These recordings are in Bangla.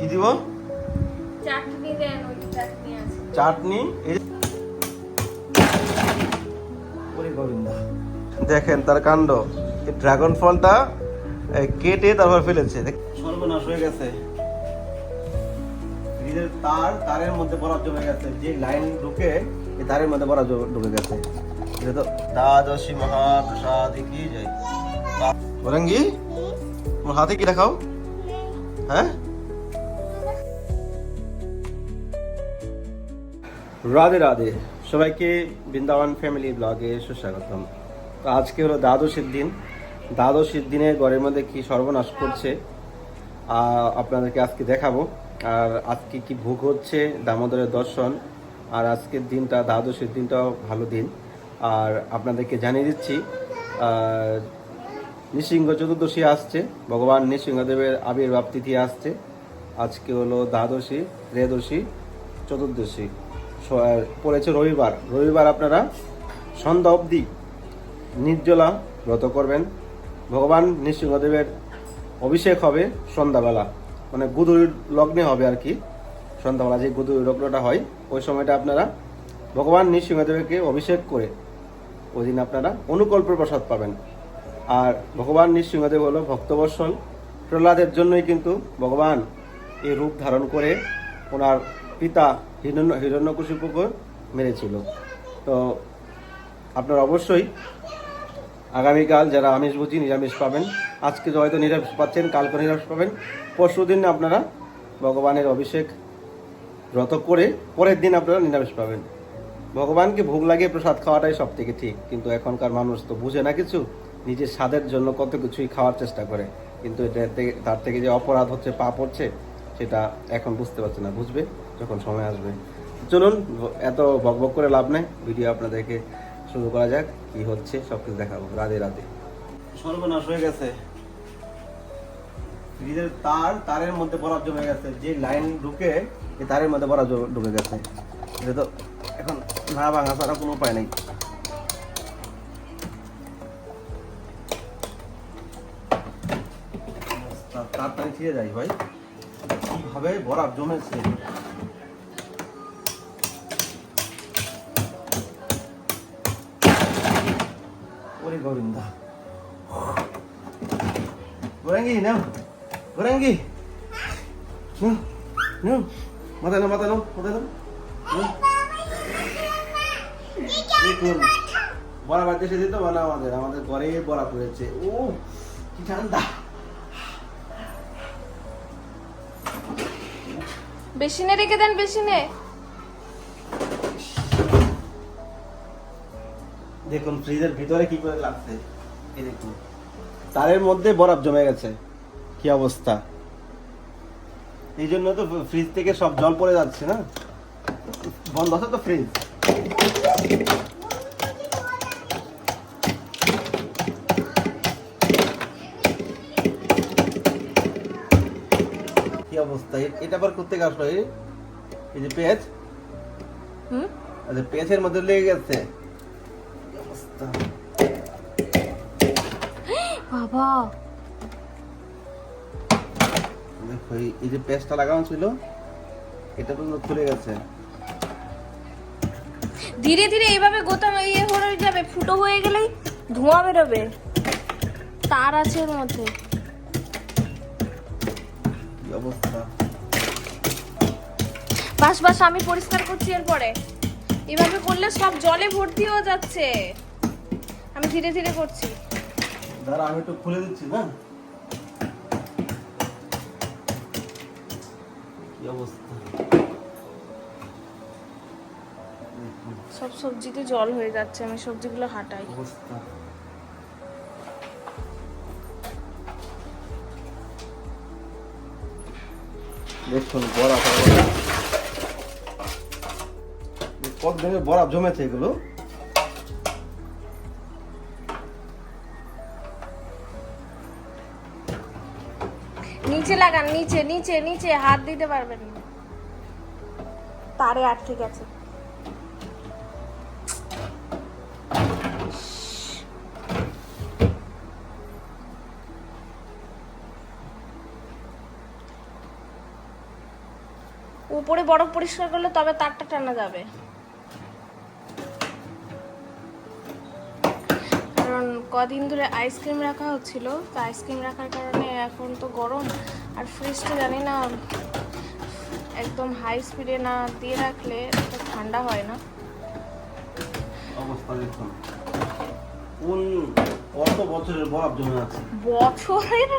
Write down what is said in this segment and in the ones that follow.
কি দিব? চাটনি দেন ওই চাটনি আছে। চাটনি। দেখেন তার কাণ্ড। এই ড্রাগন ফলটা কেটে তারপর ফেলেছে। সর্বনাশ হয়ে গেছে। ফ্রিজের তার তারের মধ্যে বরফ জমে গেছে। যে লাইন ঢুকে এই তারের মধ্যে বরফ ঢুকে গেছে। এটা তো দ্বাদশী মহাপ্রসাদ কি যায় ওরঙ্গি তোমার হাতে কি দেখাও? হ্যাঁ? রাধে রাধে। সবাইকে বৃন্দাবন ফ্যামিলি ব্লগে সুস্বাগতম। তো আজকে হলো দ্বাদশীর দিন। দ্বাদশীর দিনে ঘরের মধ্যে কি সর্বনাশ করছে আপনাদেরকে আজকে দেখাবো। আর আজকে কি ভোগ হচ্ছে, দামোদরের দর্শন। আর আজকের দিনটা, দ্বাদশীর দিনটাও ভালো দিন। আর আপনাদেরকে জানিয়ে দিচ্ছি নৃসিংহ চতুর্দশী আসছে। ভগবান নৃসিংহদেবের আবির্ভাব তিথি আসছে। আজকে হলো দ্বাদশী, ত্রয়োদশী, চতুর্দশী। পড়েছে রবিবার। রবিবার আপনারা সন্ধ্যা অবধি নির্জলা ব্রত করবেন। ভগবান নৃসিংহদেবের অভিষেক হবে সন্ধ্যাবেলা। মানে গুদুরির লগ্নে হবে আর কি। সন্ধ্যাবেলা যে গুদুরির লগ্নটা হয়, ওই সময়টা আপনারা ভগবান নৃসিংহদেবকে অভিষেক করে ওই দিন আপনারা অনুকল্প প্রসাদ পাবেন। আর ভগবান নৃসিংহদেব হলো ভক্তবৎসল। প্রহ্লাদের জন্যই কিন্তু ভগবান এই রূপ ধারণ করে ওনার পিতা হিরণ্য হিরণ্যকশিপুকে মেরেছিল। তো আপনারা অবশ্যই আগামীকাল যারা আমিষ বুঝি নিরামিষ পাবেন, আজকে হয়তো নিরামিষ পাচ্ছেন, কালকে নিরামিষ পাবেন, পরশু দিন আপনারা ভগবানের অভিষেক ব্রত করে পরের দিন আপনারা নিরামিষ পাবেন। ভগবানকে ভোগ লাগিয়ে প্রসাদ খাওয়াটাই সব থেকে ঠিক, কিন্তু এখনকার মানুষ তো বুঝে না কিছু, নিজের স্বাদের জন্য কত কিছুই খাওয়ার চেষ্টা করে, কিন্তু এটা তার থেকে যে অপরাধ হচ্ছে, পাপ হচ্ছে, সেটা এখন বুঝতে পারছে না, বুঝবে? যখন সময় আসবে। চলুন, এত বকবক করে লাভ নেই। ভিডিও আপনাদেরকে শুরু করা যাক, কি হচ্ছে সব কিছু দেখাবো রাধে রাধে সর্বনাশ হয়ে গেছে। ফ্রিজের তার, তারের মধ্যে বরফ জমে গেছে। যে লাইন ঢুকে, এই তারের মধ্যে বরফ ঢুকে গেছে। এটা তো এখন না ভাঙা ছাড়া কোনো উপায় নেই। তাড়াতাড়ি ছিঁড়ে যাই ভাই। কীভাবে বরফ জমেছে? গোবিন্দা গোরাঙ্গি নাও গোরাঙ্গি নাও নাও মাথায় নাও মাথায় নাও মাথায় নাও বড়া বাড়িতে এসে দিত বলা আমাদের আমাদের ঘরে বড়া পড়েছে ও কি ঠান্ডা বেসিনে রেখে দেন বেসিনে দেখুন ফ্রিজের ভিতরে কি করে লাগছে? এই দেখুন তারের মধ্যে বরফ জমে গেছে। কি অবস্থা? এই জন্য তো ফ্রিজ থেকে সব জল পড়ে যাচ্ছে না? বন্ধ আছে তো ফ্রিজ? কি অবস্থা? এটা আবার করতে আসলো এই যে পেঁয়াজ? হুম? আচ্ছা পেঁয়াজের মধ্যে লেগে গেছে। বাবা। দেখো এই- এই যে পেস্টটা লাগানো ছিল এটা তো খুলে গেছে। ধীরে ধীরে এইভাবে গোতাম ইয়ে হয়ে যাবে ফুটো হয়ে গেলেই ধোঁয়া বেরোবে। তার আছে এর মধ্যে। অবস্থা? বাস বাস আমি পরিষ্কার করছি এরপরে। এভাবে করলে সব জলে ভর্তি হয়ে যাচ্ছে। আমি ধীরে ধীরে করছি। দাঁড়া আমি একটু খুলে দিচ্ছি না কি অবস্থা? সব সবজিতে জল হয়ে যাচ্ছে আমি সবজিগুলো হাঁটাই। অবস্থা। দেখুন বরফ কত দিনের বরফ জমেছে এগুলো? নিচে লাগান, নিচে নিচে নিচে, হাত দিতে পারবেন না। তারে আটকে গেছে। উপরে বরফ পরিষ্কার করলে তবে তারটা টানা যাবে। কারণ কদিন ধরে আইসক্রিম রাখা হচ্ছিল, তো আইসক্রিম রাখার কারণে এখন তো গরম। আর ফ্রিজটা জানি না একদম হাই স্পিডে না দিয়ে রাখলে ঠান্ডা হয় না। অবস্থা দেখুন। কোন কত বছরের বরফ জমে আছে? বছরের?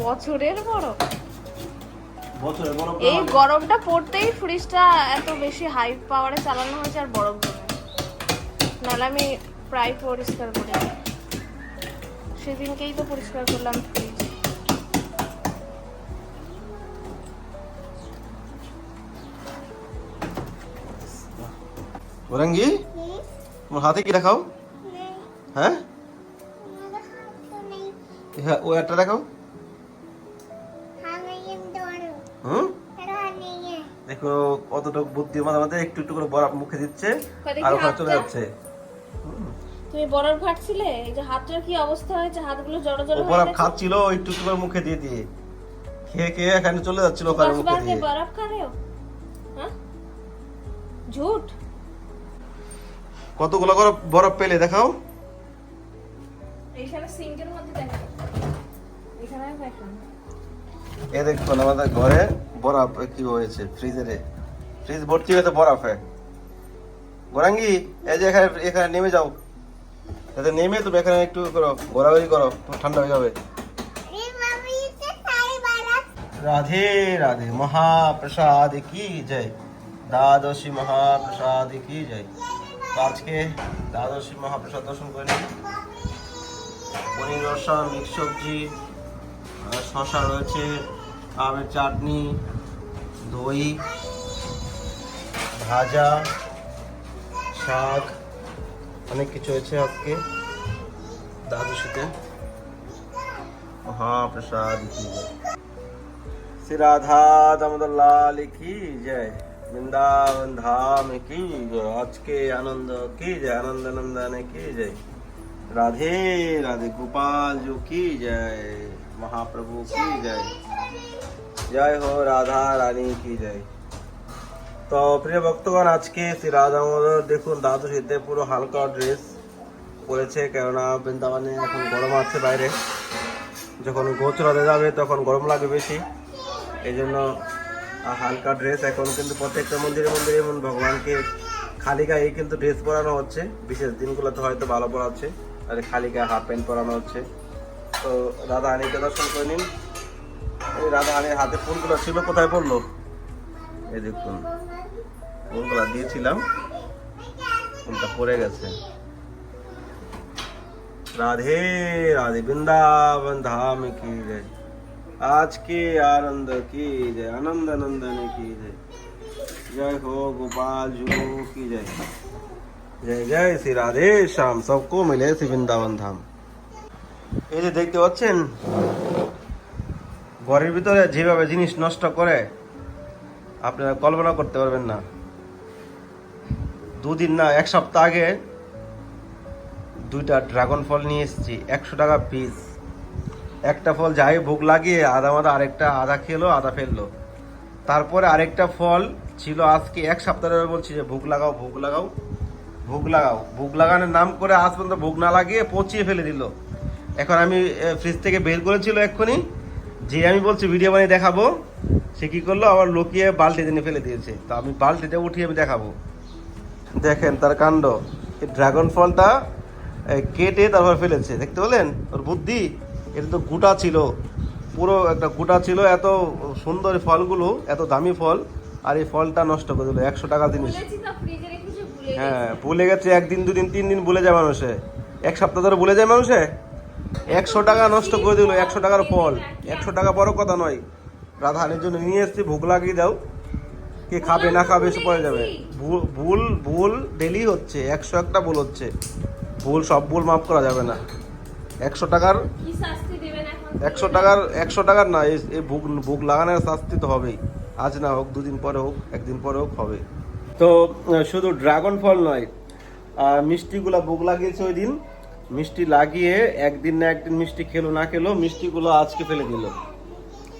বছরের বরফ? বছরের বরফ এই গরমটা পড়তেই ফ্রিজটা এত বেশি হাই পাওয়ারে চালানো হয়েছে আর বরফ জমে নাহলে আমি প্রায় পরিষ্কার করি সেদিনকেই তো পরিষ্কার করলাম। ফ্রিজ ওরাঙ্গি তোমার হাতে কি দেখাও? হ্যাঁ? হ্যাঁ ও একটা দেখাও। দেখো কতটুকু বুদ্ধিমান আমাদের একটু একটু করে বরাব মুখে দিচ্ছে আর ওখানে চলে যাচ্ছে। তুমি বরফ ঘাটছিলে এই যে হাতটার কি অবস্থা হয়েছে? হাতগুলো জড়ো জড়ো বরফ খাচ্ছিল একটু একটু করে মুখে দিয়ে দিয়ে। খেয়ে খেয়ে এখানে চলে যাচ্ছিল ওখানে মুখে দিয়ে। বরফ খারেও হ্যাঁ? ঝুট? কতগুলো করে বরফ পেলে দেখাও? এইখানে সিঙ্কের মধ্যে দেখো এখানে দেখো এ দেখুন আমাদের ঘরে বরফ কি হয়েছে? ফ্রিজে ফ্রিজ ভর্তি হয়েছে বরফে। গোরাঙ্গি এই যে এখানে এখানে নেমে যাও। যাতে নেমে তুমি এখানে একটু করো ঘোরাঘুরি করো ঠান্ডা হয়ে যাবে। রাধে রাধে মহাপ্রসাদ কি জয়? দ্বাদশী মহাপ্রসাদ কি জয়? আজকে দ্বাদশী মহাপ্রসাদ দর্শন করে নিন পনির রসা, মিক্স সবজি শশা রয়েছে, আমের চাটনি, দই, ভাজা, শাক, অনেক কিছু হয়েছে আজকে দ্বাদশীতে। মহাপ্রসাদ। শ্রী রাধা দামোদর লাল, কি? জয়। বৃন্দাবন ধাম কি আজকে আনন্দ, কি জয়? আনন্দ নন্দনে কি যায় রাধে রাধে গোপাল জু কি জয়? মহাপ্রভু কি জয়? জয় হো রাধা রানী কি যায় তো প্রিয় ভক্তগণ, আজকে শ্রী রাধা দেখুন, দাদু শীতে পুরো হালকা ড্রেস পরেছে, কেননা বৃন্দাবনে এখন গরম আছে বাইরে। যখন গোচরাতে যাবে, তখন গরম লাগে বেশি। এই জন্য হালকা ড্রেস এখন কিন্তু প্রত্যেকটা মন্দিরে মন্দিরে এমন ভগবানকে খালি গায়ে কিন্তু ড্রেস পরানো হচ্ছে। বিশেষ দিনগুলোতে হয়তো ভালো পড়াচ্ছে আর খালি গায়ে হাফ প্যান্ট পরানো হচ্ছে। তো রাধা আনিকে দর্শন করে নিন। এই রাধা আনির হাতে ফুলগুলো ছিল, কোথায় পড়ল? এই দেখুন, ফুলগুলো দিয়েছিলাম। ফুলটা পড়ে গেছে। রাধে রাধে বৃন্দাবন ধাম কি রে। आज के आनंद की जय आनंद नंदन की जय जय हो गोपाल जू की जय जय जय श्री राधे श्याम सबको मिले श्री वृंदावन धाम এই যে দেখতে পাচ্ছেন ঘরের ভিতরে যেভাবে জিনিস নষ্ট করে আপনারা কল্পনা করতে পারবেন না দুদিন না এক সপ্তাহ আগে দুইটা ড্রাগন ফল নিয়ে এসেছি একশো টাকা পিস একটা ফল যাই ভোগ লাগিয়ে আধা মাদা আরেকটা আধা খেলো আধা ফেলল। তারপরে আরেকটা ফল ছিল আজকে, এক সপ্তাহ ধরে বলছি যে ভোগ লাগাও ভোগ লাগাও ভোগ লাগাও। ভোগ লাগানোর নাম করে আজ পর্যন্ত ভোগ না লাগিয়ে পচিয়ে ফেলে দিল। এখন আমি ফ্রিজ থেকে বের করেছিল এক্ষুনি। যে আমি বলছি ভিডিও বানিয়ে দেখাবো। সে কি করল? আবার লুকিয়ে বালতিতে নিয়ে ফেলে দিয়েছে। তো আমি বালতিতে উঠিয়ে আমি দেখাবো। দেখেন তার কাণ্ড। এই ড্রাগন ফলটা কেটে তারপর ফেলেছে। দেখতে পেলেন? ওর বুদ্ধি? এটা তো গোটা ছিল পুরো একটা গোটা ছিল এত সুন্দর ফলগুলো এত দামি ফল আর এই ফলটা নষ্ট করে দিল একশো টাকা জিনিস। হ্যাঁ ভুলে গেছে একদিন দুদিন তিন দিন ভুলে যায় মানুষে। এক সপ্তাহ ধরে ভুলে যায় মানুষে? একশো টাকা নষ্ট করে দিল একশো টাকার ফল। একশো টাকা বড় কথা নয়। রাধাহানির জন্য নিয়ে এসছি ভোগ লাগিয়ে দাও। কে খাবে না খাবে সে পড়ে যাবে। ভুল ভুল ভুল ডেলি হচ্ছে একশো একটা ভুল হচ্ছে। ভুল সব ভুল মাফ করা যাবে না। একশো টাকার একশো টাকার একশো টাকার না এই বুক বুক লাগানোর শাস্তি তো হবেই। আজ না হোক দুদিন পরে হোক একদিন পরে হোক হবে। তো শুধু ড্রাগন ফল নয় মিষ্টিগুলো বুক লাগিয়েছে ওই দিন। মিষ্টি লাগিয়ে একদিন না একদিন মিষ্টি খেলো না খেলো মিষ্টিগুলো আজকে ফেলে দিল।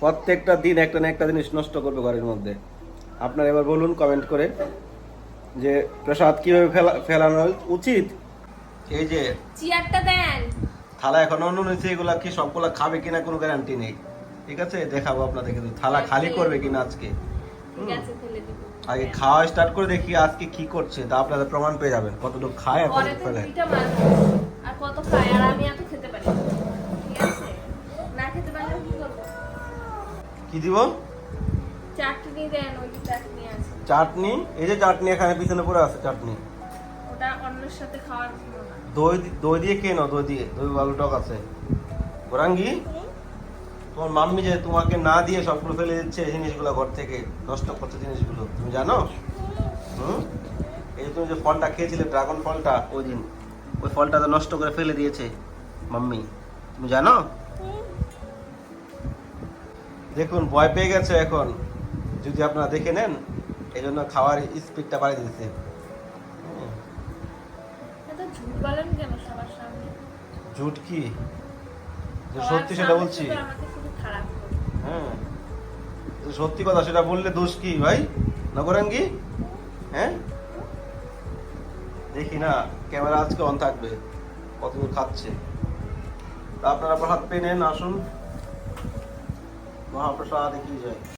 প্রত্যেকটা দিন একটা না একটা জিনিস নষ্ট করবে ঘরের মধ্যে। আপনারা এবার বলুন কমেন্ট করে যে প্রসাদ কীভাবে ফেলা ফেলানো উচিত? এই যে চেয়ারটা দেন। থালা এখন অন্য নিচে এগুলা কি সবগুলা খাবে কিনা কোনো গ্যারান্টি নেই। ঠিক আছে? দেখাবো আপনাদেরকে তো থালা খালি করবে কিনা আজকে। আগে খাওয়া স্টার্ট করে দেখি আজকে কি করছে তা আপনাদের প্রমাণ পেয়ে যাবেন কতটুকু খায় আর কতটুকু ফেলে আর কত খায় আর আমি এত খেতে পারি ঠিক আছে? না খেতে পারলে কি করব? কি দিব? চাটনি দেন ওই চাটনি আছে। চাটনি? এই যে চাটনি এখানে পিছনে পড়ে আছে চাটনি। ওটা অন্যের সাথে খাওয়ার জন্য না। দই দই দিয়ে নাও? দই দিয়ে। দই ভালো টক আছে। গোরাঙ্গি, তোমার মাম্মি যে তোমাকে না দিয়ে সবগুলো ফেলে দিচ্ছে এই জিনিসগুলো ঘর থেকে, নষ্ট করছে জিনিসগুলো, তুমি জানো? হুম? এই যে তুমি যে ফলটা খেয়েছিলে, ড্রাগন ফলটা, ওই দিন, ওই ফলটা তো নষ্ট করে ফেলে দিয়েছে মাম্মি। তুমি জানো? দেখুন, ভয় পেয়ে গেছে এখন। যদি আপনারা দেখে নেন এই জন্য খাওয়ার স্পিডটা বাড়িয়ে দিয়েছে। বলেন কেন সবার সামনে? ঝুট কি? যে সত্যি সেটা বলছি। হ্যাঁ। সত্যি কথা সেটা বললে দোষ কি ভাই? নগরাঙ্গি? হ্যাঁ? দেখি না ক্যামেরা আজকে অন থাকবে। কতদূর খাচ্ছে? তা আপনারা হাত পেয়ে নেন আসুন। মহাপ্রসাদ কি যায়।